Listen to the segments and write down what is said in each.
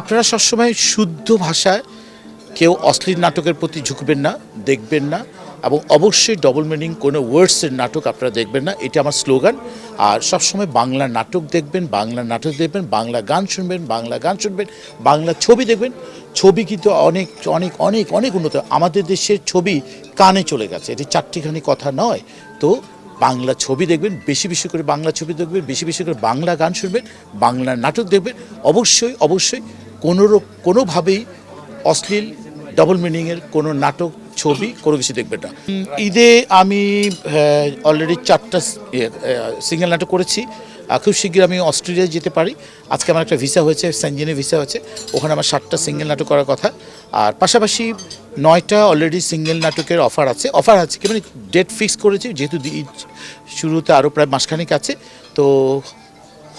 আপনারা সবসময় শুদ্ধ ভাষায় কেউ অশ্লীল নাটকের প্রতি ঝুঁকবেন না, দেখবেন না, এবং অবশ্যই ডবল মিনিং কোনো ওয়ার্ডসের নাটক আপনারা দেখবেন না, এটা আমার স্লোগান আর সবসময় বাংলা নাটক দেখবেন, বাংলা নাটক দেখবেন, বাংলা গান শুনবেন, বাংলা গান শুনবেন, বাংলা ছবি দেখবেন। ছবি কিন্তু অনেক অনেক অনেক অনেক উন্নত। আমাদের দেশের ছবি কানে চলে গেছে, এটি চারটিখানি কথা নয়। তো বাংলা ছবি দেখবেন, বেশি বেশি করে বাংলা ছবি দেখবেন, বেশি বেশি করে বাংলা গান শুনবেন, বাংলা নাটক দেখবেন। অবশ্যই অবশ্যই কোনো কোনোভাবেই অশ্লীল ডবল মিনিংয়ের কোনো নাটক, ছবি, কোনো কিছু দেখবেন না। ঈদে আমি অলরেডি চারটা সিঙ্গেল নাটক করেছি। খুব শীঘ্র আমি অস্ট্রেলিয়ায় যেতে পারি। আজকে আমার একটা ভিসা হয়েছে সেনজেনে ভিসা হয়েছে। ওখানে আমার সাতটা সিঙ্গেল নাটক করার কথা। আর পাশাপাশি নয়টা অলরেডি সিঙ্গেল নাটকের অফার আছে। অফার আছে কি? মানে ডেট ফিক্স করেছি যেহেতু শুরুতে আরও প্রায় মাসখানেক আছে। তো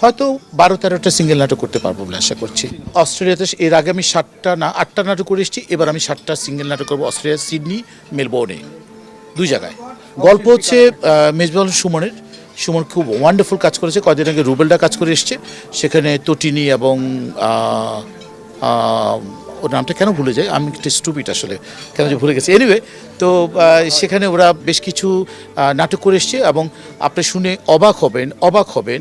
হয়তো বারো তেরোটা সিঙ্গেল নাটক করতে পারব বলে আশা করছি। অস্ট্রেলিয়াতে এর আগে আমি সাতটা না আটটা নাটক করে এসেছি। এবার আমি সাতটা সিঙ্গেল নাটক করব অস্ট্রেলিয়া সিডনি মেলবোর্নে। দুই জায়গায়। গল্প হচ্ছে আহ, মেজবাউল সুমনের। সুমন খুব ওয়ান্ডারফুল কাজ করেছে। কদিন আগে রুবেলটা কাজ করে এসছে। সেখানে তটিনি এবং ওর নামটা কেন ভুলে যায় আমি একটা স্টুপিট আসলে, কেন যে ভুলে গেছি। এনিওয়ে তো সেখানে ওরা বেশ কিছু নাটক করে এসছে এবং আপনি শুনে অবাক হবেন অবাক হবেন,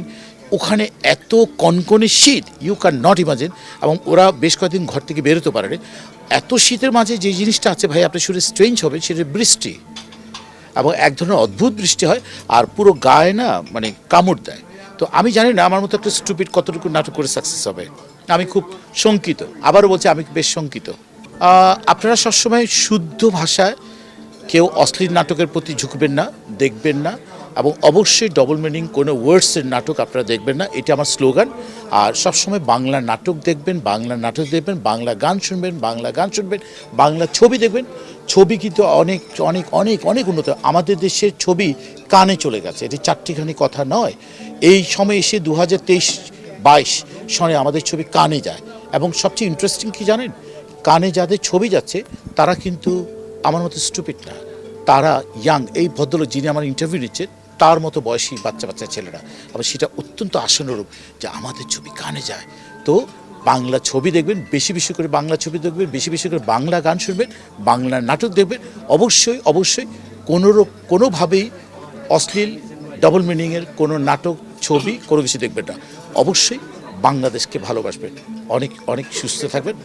ওখানে এত কনকনে শীত ইউ ক্যান নট ইমাজিন এবং ওরা বেশ কয়েকদিন ঘর থেকে বেরোতে পারে এত শীতের মাঝে যে জিনিসটা আছে, ভাই আপনার শুনে স্ট্রেঞ্জ হবে সেটা বৃষ্টি। এবং এক ধরনের অদ্ভুত বৃষ্টি হয় আর পুরো গায়ে না মানে কামড় দেয়। তো আমি জানি না, আমার মতো একটা স্টুপিড কতটুকু নাটক করে সাকসেস হবে। আমি খুব শঙ্কিত। আবারও বলছি, আমি বেশ শঙ্কিত। আপনারা সবসময় শুদ্ধ ভাষায় কেউ অশ্লীল নাটকের প্রতি ঝুঁকবেন না, দেখবেন না এবং অবশ্যই ডবল মিনিং কোনো ওয়ার্ডসের নাটক আপনারা দেখবেন না, এটা আমার স্লোগান আর সবসময় বাংলা নাটক দেখবেন, বাংলা নাটক দেখবেন, বাংলা গান শুনবেন, বাংলা গান শুনবেন, বাংলা ছবি দেখবেন। ছবি কিন্তু অনেক অনেক অনেক অনেক উন্নত। আমাদের দেশের ছবি কানে চলে গেছে। এটি চারটিখানি কথা নয়। এই সময় এসে দু হাজার তেইশ বাইশ সনে আমাদের ছবি কানে যায়। এবং সবচেয়ে ইন্টারেস্টিং কি জানেন? কানে যাদের ছবি যাচ্ছে, তারা কিন্তু আমার মতো স্টুপিড না। তারা ইয়াং এই ভদ্রলোক যিনি আমার ইন্টারভিউ নিচ্ছে তার মতো বয়সী বাচ্চা বাচ্চা ছেলেরা। আবার সেটা অত্যন্ত আসনরূপ যে আমাদের ছবি কানে যায়। তো বাংলা ছবি দেখবেন, বেশি বেশি করে বাংলা ছবি দেখবেন, বেশি বেশি করে বাংলা গান শুনবেন, বাংলা নাটক দেখবেন। অবশ্যই অবশ্যই কোনো কোনোভাবেই অশ্লীল ডবল মিনিংয়ের কোনো নাটক, ছবি কোনো কিছু দেখবেন না। অবশ্যই বাংলাদেশকে ভালোবাসবেন। অনেক অনেক সুস্থ থাকবেন।